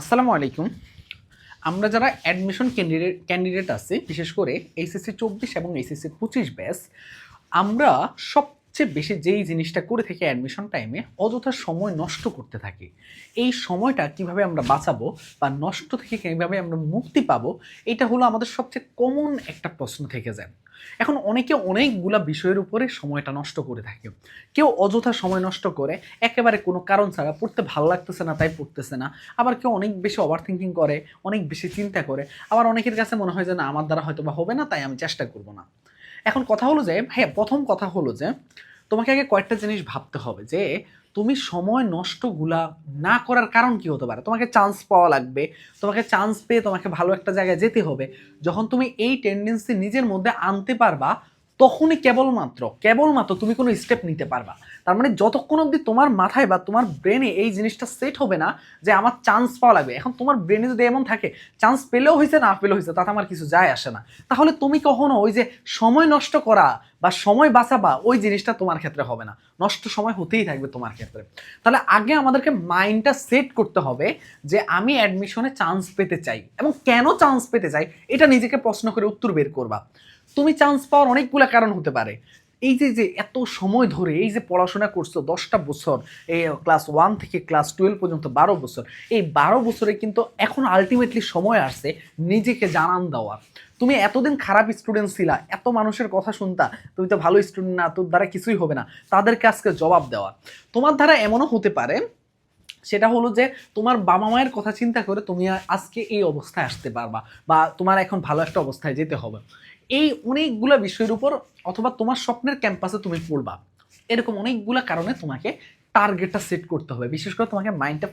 আসসালামু আলাইকুম। আমরা যারা অ্যাডমিশন ক্যান্ডিডেট ক্যান্ডিডেট আছি, বিশেষ করে এইচএসসি চব্বিশ এবং এইচএসসি পঁচিশ ব্যাস আমরা সবচেয়ে বেশি যেই জিনিসটা করে থেকে অ্যাডমিশন টাইমে অযথা সময় নষ্ট করতে থাকি। এই সময়টা কীভাবে আমরা বাঁচাবো বা নষ্ট থেকে কীভাবে আমরা মুক্তি পাবো, এটা হলো আমাদের সবচেয়ে কমন একটা প্রশ্ন থেকে যায়। এখন অনেকে অনেকগুলা বিষয়ের উপরে সময়টা নষ্ট করে থাকে। কেউ অযথা সময় নষ্ট করে, একেবারে কোনো কারণ ছাড়া পড়তে ভালো লাগতেছে না, তাই পড়তেছে না। আবার কেউ অনেক বেশি ওভার থিঙ্কিং করে, অনেক বেশি চিন্তা করে। আবার অনেকের কাছে মনে হয় যে, না, আমার দ্বারা হয়তো বা হবে না, তাই আমি চেষ্টা করব না। এখন কথা হলো যে হ্যাঁ প্রথম কথা হলো যে, তোমাকে আগে কয়েকটা জিনিস ভাবতে হবে যে, তুমি সময় নষ্টগুলা না করার কারণ কি হতে পারে? তোমাকে চান্স পাওয়া লাগবে, তোমাকে চান্স পেয়ে তোমাকে ভালো একটা জায়গায় যেতে হবে। যখন তুমি এই টেন্ডেন্সি নিজের মধ্যে আনতে পারবা তখনই কেবলমাত্র কেবলমাত্র তুমি কোনো স্টেপ নিতে পারবা। তার মানে যতক্ষণ অবধি তোমার মাথায় বা তোমার ব্রেনে এই জিনিসটা সেট হবে না, যে আমার চান্স পাওয়া লাগবে। এখন তোমার ব্রেনে যদি এমন থাকে চান্স পেলেও হয়েছে না পেলেও হয়েছে তাতে আমার কিছু যায় আসে না। তাহলে তুমি কখনো ওই যে সময় নষ্ট করা বা সময় বাঁচাবা, ওই জিনিসটা তোমার ক্ষেত্রে হবে না। নষ্ট সময় হতেই থাকবে তোমার ক্ষেত্রে। তাহলে আগে আমাদেরকে মাইন্ডটা সেট করতে হবে, যে আমি অ্যাডমিশনে চান্স পেতে চাই। এবং কেন চান্স পেতে চাই, এটা নিজেকে প্রশ্ন করে উত্তর বের করবা। তুমি চান্স পাওয়ার অনেকগুলো কারণ হতে পারে। এই যে যে এত সময় ধরে এই যে পড়াশোনা করছ দশটা বছর, এই ক্লাস ওয়ান থেকে ক্লাস টুয়েলভ পর্যন্ত বারো বছর, এই বারো বছরে কিন্তু এখন আলটিমেটলি সময় আসছে নিজেকে জানান দেওয়া তুমি এতদিন খারাপ স্টুডেন্ট ছিলা, এত মানুষের কথা শুনতা, তুমি তো ভালো স্টুডেন্ট না, তোর দ্বারা কিছুই হবে না, তাদেরকে আজকে জবাব দেওয়া তোমার দ্বারা এমনও হতে পারে, সেটা হলো যে তোমার বাবা মায়ের কথা চিন্তা করে তুমি আজকে এই অবস্থায় আসতে পারবা, বা তোমার এখন ভালো একটা অবস্থায় যেতে হবে। এই অনেকগুলো বিষয়ের উপর অথবা তোমার স্বপ্নের ক্যাম্পাসে তুমি পড়বা। এরকম অনেকগুলো কারণে তোমাকে টার্গেটটা সেট করতে হবে। বিশেষ করে তোমাকে মাইন্ডটা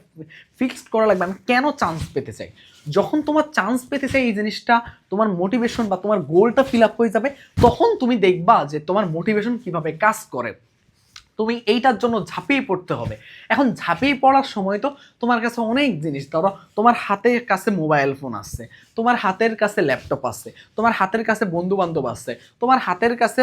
ফিক্সড করা লাগবে। আমি কেন চান্স পেতে চাই? যখন তোমার চান্স পেতে চাই এই জিনিসটা, তোমার মোটিভেশন বা তোমার গোলটা ফিল আপ হয়ে যাবে, তখন তুমি দেখবা যে তোমার মোটিভেশন কীভাবে কাজ করে। তুমি এইটার জন্য ঝাঁপিয়ে পড়তে হবে। এখন ঝাঁপিয়ে পড়ার সময় তো তোমার কাছে অনেক জিনিস। ধরো, তোমার হাতের কাছে মোবাইল ফোন আছে তোমার হাতের কাছে ল্যাপটপ আছে তোমার হাতের কাছে বন্ধু বান্ধব আছে তোমার হাতের কাছে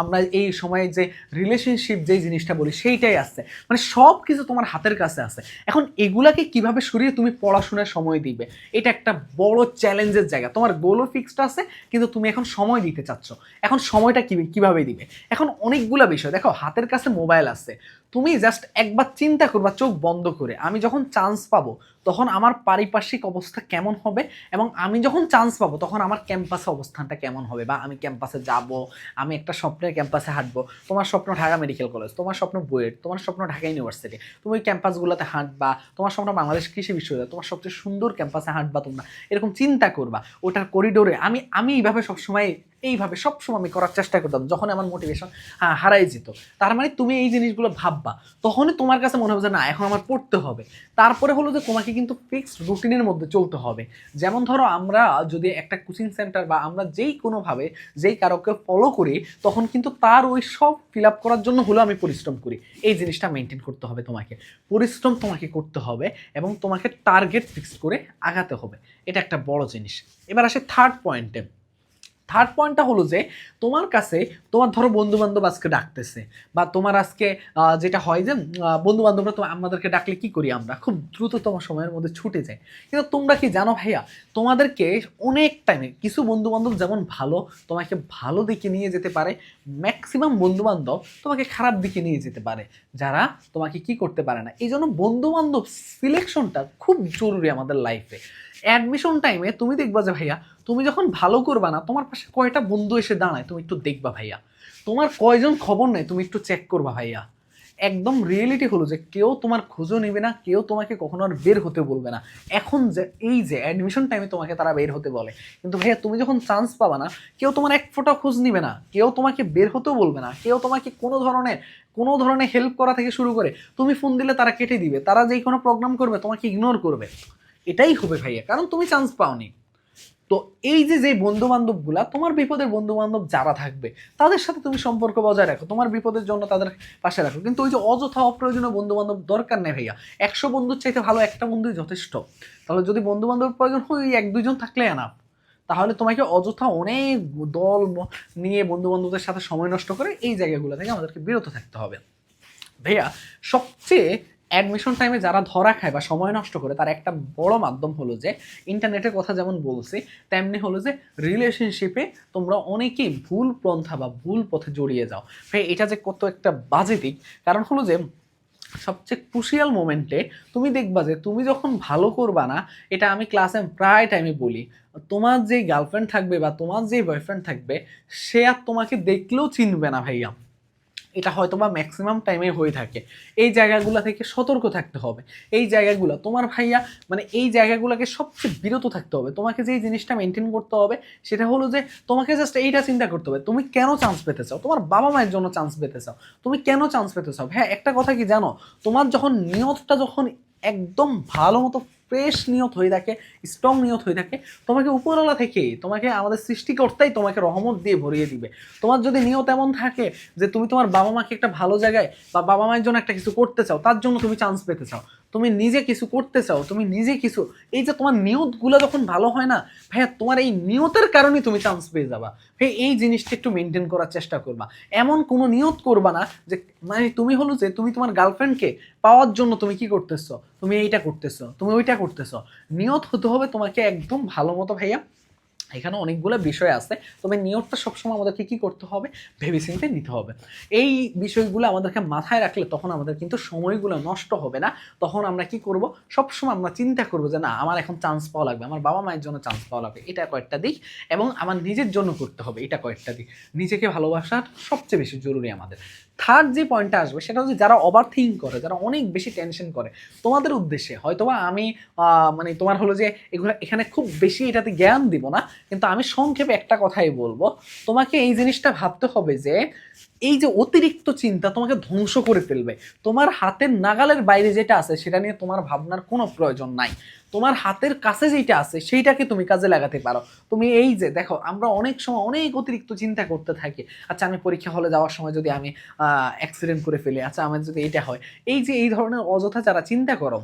আমরা এই সময়ে যে রিলেশনশিপ যে জিনিসটা বলি, সেইটাই আসছে মানে সব কিছু তোমার হাতের কাছে আছে। এখন এগুলাকে কীভাবে সরিয়ে তুমি পড়াশোনার সময় দিবে? এটা একটা বড় চ্যালেঞ্জের জায়গা। তোমার গোলও ফিক্সড আছে, কিন্তু তুমি এখন সময় দিতে চাচ্ছ। এখন সময়টা কী, কীভাবে দিবে? এখন অনেকগুলো বিষয়। দেখো, হাতের কাছে মোবাইল আছে। তুমি জাস্ট একবার চিন্তা করবা, চোখ বন্ধ করে। আমি যখন চান্স পাবো, তখন আমার পারিপার্শ্বিক অবস্থা কেমন হবে? এবং আমি যখন চান্স পাবো, তখন আমার ক্যাম্পাসে অবস্থানটা কেমন হবে? বা আমি ক্যাম্পাসে যাব, আমি একটা স্বপ্নের ক্যাম্পাসে হাঁটবো। তোমার স্বপ্ন ঢাকা মেডিকেল কলেজ তোমার স্বপ্ন বুয়েট, তোমার স্বপ্ন ঢাকা ইউনিভার্সিটি তুমি ওই ক্যাম্পাসগুলোতে হাঁটবা, তোমার স্বপ্ন বাংলাদেশ কৃষি বিশ্ববিদ্যালয়, তোমার সবচেয়ে সুন্দর ক্যাম্পাসে হাঁটবা তোমরা। এরকম চিন্তা করবা, ওটার করিডোরে আমি আমি এইভাবে সবসময় এইভাবে সবসময় আমি করার চেষ্টা করতাম যখন আমার মোটিভেশন হ্যাঁ হারাই যেত। তার মানে তুমি এই জিনিসগুলো ভাববা। তখনই তোমার কাছে মনে হবে যে, না, এখন আমার পড়তে হবে। তারপরে হলো যে, তোমাকে কিন্তু ফিক্সড রুটিনের মধ্যে চলতে হবে। যেমন ধরো, আমরা যদি একটা কোচিং সেন্টার বা আমরা যেই কোনোভাবে যেই কারোকে ফলো করি, তখন কিন্তু তার ওই সব ফিল আপ করার জন্য হলো আমি পরিশ্রম করি। এই জিনিসটা মেনটেন করতে হবে তোমাকে। পরিশ্রম তোমাকে করতে হবে এবং তোমাকে টার্গেট ফিক্স করে আগাতে হবে। এটা একটা বড় জিনিস। এবার আসে থার্ড পয়েন্টে থার্ড পয়েন্টটা হলো যে, তোমার কাছে, তোমার ধরো বন্ধু বান্ধব আজকে ডাকতেছে, বা তোমার আজকে যেটা হয় যে বন্ধু বান্ধবরা তো আমাদেরকে ডাকলে কি করি আমরা? খুব দ্রুততম সময়ের মধ্যে ছুটে যাই কিন্তু তোমরা কি জানো ভাইয়া, তোমাদেরকে অনেক টাইমে কিছু বন্ধু বান্ধব যেমন ভালো, তোমাকে ভালো দিকে নিয়ে যেতে পারে ম্যাক্সিমাম বন্ধু বান্ধব তোমাকে খারাপ দিকে নিয়ে যেতে পারে, যারা তোমাকে কি করতে পারে না। এই জন্য বন্ধু বান্ধব সিলেকশনটা খুব জরুরি আমাদের লাইফে অ্যাডমিশন টাইমে তুমি দেখবা যে ভাইয়া, তুমি যখন ভালো করবা না, তোমার পাশে কয়টা বন্ধু এসে দাঁড়ায়, তুমি একটু দেখবা ভাইয়া। তোমার কয়জন খবর নেই তুমি একটু চেক করবা ভাইয়া। একদম রিয়েলিটি হলো যে কেউ তোমার খোঁজও নেবে না, কেউ তোমাকে কখনো আর বের হতে বলবে না। এখন যে, এই যে অ্যাডমিশন টাইমে তোমাকে তারা বের হতে বলে। কিন্তু ভাইয়া, তুমি যখন চান্স পাবা না, কেউ তোমার এক ফোঁটা খোঁজ নিবে না, কেউ তোমাকে বের হতেও বলবে না, কেউ তোমাকে কোনো ধরনের কোনো ধরনের হেল্প করা থেকে শুরু করে, তুমি ফোন দিলে তারা কেটে দিবে, তারা যেই কোনো প্রোগ্রাম করবে, তোমাকে ইগনোর করবে। এটাই হবে ভাইয়া, কারণ তুমি চান্স পাওনি। তো এই যে যে বন্ধু বান্ধবগুলা তোমার বিপদের বন্ধু বান্ধব যারা থাকবে, তাদের সাথে তুমি সম্পর্ক বজায় রাখো, তোমার বিপদের জন্য তাদের পাশে রাখো। কিন্তু ওই যে অযথা অপ্রয়োজনীয় বন্ধু বান্ধব দরকার নেই ভাইয়া। একশো বন্ধুর চাইতে ভালো একটা বন্ধুই যথেষ্ট। তাহলে যদি বন্ধু বান্ধবের প্রয়োজন হয়, ওই এক, দুইজন থাকলে এনাফ তাহলে তোমাকে অযথা অনেক দল নিয়ে বন্ধু বান্ধবদের সাথে সময় নষ্ট করে এই জায়গাগুলো থেকে আমাদেরকে বিরত থাকতে হবে। ভাইয়া, সবচেয়ে অ্যাডমিশন টাইমে যারা ধরা খায় বা সময় নষ্ট করে, তার একটা বড় মাধ্যম হলো যে ইন্টারনেটের কথা যেমন বলছি, তেমনি হলো যে রিলেশনশিপে তোমরা অনেকেই ভুল পন্থা বা ভুল পথে জড়িয়ে যাও। ভাই, এটা যে কত একটা বাজে দিক। কারণ হলো যে, সবচেয়ে ক্রুশিয়াল মোমেন্টে তুমি দেখবা যে, তুমি যখন ভালো করবা না, এটা আমি ক্লাসে প্রায় টাইমে বলি, তোমার যে গার্লফ্রেন্ড থাকবে বা তোমার যে বয়ফ্রেন্ড থাকবে, সে আর তোমাকে দেখলেও চিনবে না ভাইয়া। এটা হয়তো বা ম্যাক্সিমাম টাইমে হয়ে থাকে। এই জায়গাগুলো থেকে সতর্ক থাকতে হবে। এই জায়গাগুলো, তোমার ভাইয়া মানে এই জায়গাগুলোকে সবচেয়ে বিরত থাকতে হবে। তোমাকে যেই জিনিসটা মেনটেন করতে হবে, সেটা হলো যে, তোমাকে জাস্ট এইটা চিন্তা করতে হবে, তুমি কেন চান্স পেতে চাও? তোমার বাবা মায়ের জন্য চান্স পেতে চাও। তুমি কেন চান্স পেতে চাও? হ্যাঁ একটা কথা কি জানো? তোমার যখন নিয়তটা যখন একদম ভালো মতো ফ্রেশ নিয়ত হয়ে থাকে স্ট্রং নিয়ত হয়ে থাকে, তোমাকে উপরওয়ালা থেকে, তোমাকে আমাদের সৃষ্টিকর্তাই তোমাকে রহমত দিয়ে ভরিয়ে দিবে। তোমার যদি নিয়ত এমন থাকে যে তুমি তোমার বাবা মাকে একটা ভালো জায়গায় বা বাবা মায়ের জন্য একটা কিছু করতে চাও, তার জন্য তুমি চান্স পেতে চাও। তুমি নিজে কিছু করতে চাও, তুমি নিজে কিছু, এই যে তোমার নিয়তগুলো যখন ভালো হয় না, ভাইয়া তোমার এই নিয়তের কারণে তুমি চান্স পেয়ে যাবা। ভাই এই জিনিসটা একটু মেনটেন করার চেষ্টা করবা। এমন কোনো নিয়ত করবা না যে মানে তুমি হলো যে, তুমি তোমার গার্লফ্রেন্ডকে পাওয়ার জন্য তুমি কি করতেছো? তুমি এইটা করতেছো, তুমি ওইটা করতেছো। নিয়ত হতে হবে তোমাকে একদম ভালো মতো, ভাইয়া এখানে অনেকগুলো বিষয় আছে। তবে নিয়োগটা সবসময় আমাদেরকে কি করতে হবে? ভেবেচিন্তে নিতে হবে। এই বিষয়গুলো আমাদেরকে মাথায় রাখলে তখন আমাদের কিন্তু সময়গুলো নষ্ট হবে না। তখন আমরা কি করব? সবসময় আমরা চিন্তা করব যে, না, আমার এখন চান্স পাওয়া লাগবে। আমার বাবা মায়ের জন্য চান্স পাওয়া লাগবে। এটা কয়েকটা দিক এবং আমার নিজের জন্য করতে হবে। এটা কয়েকটা দিক। নিজেকে ভালোবাসার সবচেয়ে বেশি জরুরি আমাদের। থার্ড যে পয়েন্টটা আসবে, সেটা হচ্ছে যারা ওভার থিঙ্ক করে, যারা অনেক বেশি টেনশন করে, তোমাদের উদ্দেশ্যে, হয়তোবা আমি মানে তোমার হলো যে এগুলো, এখানে খুব বেশি এটাতে জ্ঞান দিব না, কিন্তু আমি সংক্ষেপে একটা কথাই বলব। তোমাকে এই জিনিসটা ভাবতে হবে যে, এই যে অতিরিক্ত চিন্তা তোমাকে ধ্বংস করে ফেলবে। তোমার হাতের নাগালের বাইরে যেটা আছে, সেটা নিয়ে তোমার ভাবনার কোনো প্রয়োজন নাই। তোমার হাতের কাছে যেটা আছে, সেইটাকে তুমি কাজে লাগাতে পারো। তুমি এই যে, দেখো, আমরা অনেক সময় অনেক অতিরিক্ত চিন্তা করতে থাকি। আচ্ছা আমি পরীক্ষা হলে যাওয়ার সময় যদি আমি অ্যাক্সিডেন্ট করে ফেলি আচ্ছা আমার যদি এটা হয়। এই যে, এই ধরনের অযথা যারা চিন্তা করো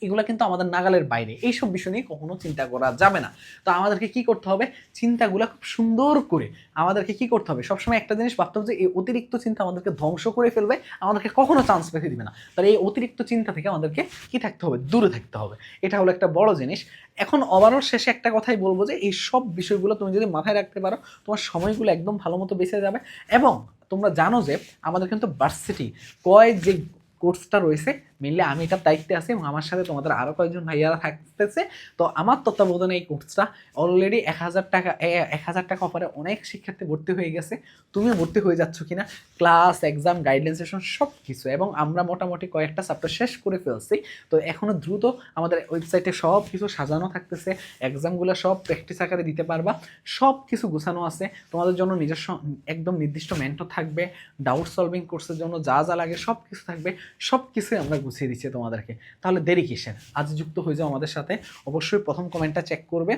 এগুলো কিন্তু আমাদের নাগালের বাইরে। এইসব বিষয় নিয়ে কখনো চিন্তা করা যাবে না। তো আমাদেরকে কি করতে হবে? চিন্তাগুলো খুব সুন্দর করে আমাদেরকে কি করতে হবে? সবসময় একটা জিনিস ভাবতে হবে যে, এই অতিরিক্ত চিন্তা আমাদেরকে ধ্বংস করে ফেলবে, আমাদেরকে কখনো চান্স পেতে দিবে না। তাহলে এই অতিরিক্ত চিন্তা থেকে আমাদেরকে কি থাকতে হবে? দূরে থাকতে হবে। এটা হলো একটা বড় জিনিস। এখন ওভারঅল শেষে একটা কথাই বলব যে, এই সব বিষয়গুলো তুমি যদি মাথায় রাখতে পারো, তোমার সময়গুলো একদম ভালো মতো বেঁচে যাবে। এবং তোমরা জানো যে, আমাদের কিন্তু ভার্সিটি কয় যে কোর্সটা রয়েছে মেনলি আমি এটার দায়িত্বে আছি এবং আমার সাথে তোমাদের আরও কয়েকজন ভাইয়ারা থাকতেছে। তো আমার তত্ত্বাবধানে এই কোর্সটা অলরেডি এক হাজার টাকা এক হাজার টাকা অফারে অনেক শিক্ষার্থী ভর্তি হয়ে গেছে। তুমিও ভর্তি হয়ে যাচ্ছ কিনা? ক্লাস এক্সাম গাইডলাইন সব কিছু এবং আমরা মোটামুটি কয়েকটা চ্যাপ্টার শেষ করে ফেলছি। তো এখনও দ্রুত আমাদের ওয়েবসাইটে সব কিছু সাজানো থাকতেছে এক্সামগুলো সব প্র্যাকটিস আকারে দিতে পারবা সব কিছু গোছানো আছে। তোমাদের জন্য নিজস্ব, একদম নির্দিষ্ট মেন্টর থাকবে ডাউট সলভিং কোর্সের জন্য যা যা লাগে সব কিছু থাকবে সব কিছুই আমরা গুছিয়ে দিচ্ছে তোমাদেরকে। তাহলে দেরি কিসের? আজ যুক্ত হয়ে যাও আমাদের সাথে। অবশ্যই প্রথম কমেন্টটা চেক করবে।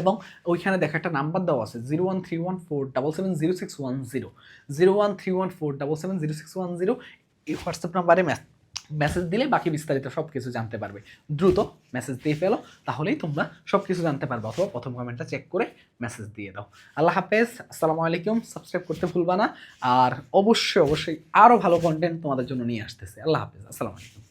এবং ওইখানে দেখা একটা নাম্বার দেওয়া আছে zero one three one four double seven zero six one zero zero one three one four double seven zero six one zero এই হোয়াটসঅ্যাপ নাম্বারে মেসেজ দিলে বাকি বিস্তারিত সব কিছু জানতে পারবে। দ্রুত মেসেজ দিয়ে ফেলো, তাহলেই তোমরা সব কিছু জানতে পারবে অথবা প্রথম কমেন্টটা চেক করে মেসেজ দিয়ে দাও। আল্লাহ হাফেজ, আসসালামু আলাইকুম। সাবস্ক্রাইব করতে ভুলবা না। আর অবশ্যই অবশ্যই আরও ভালো কন্টেন্ট তোমাদের জন্য নিয়ে আসতেছে। আল্লাহ হাফেজ, আসসালামু আলাইকুম।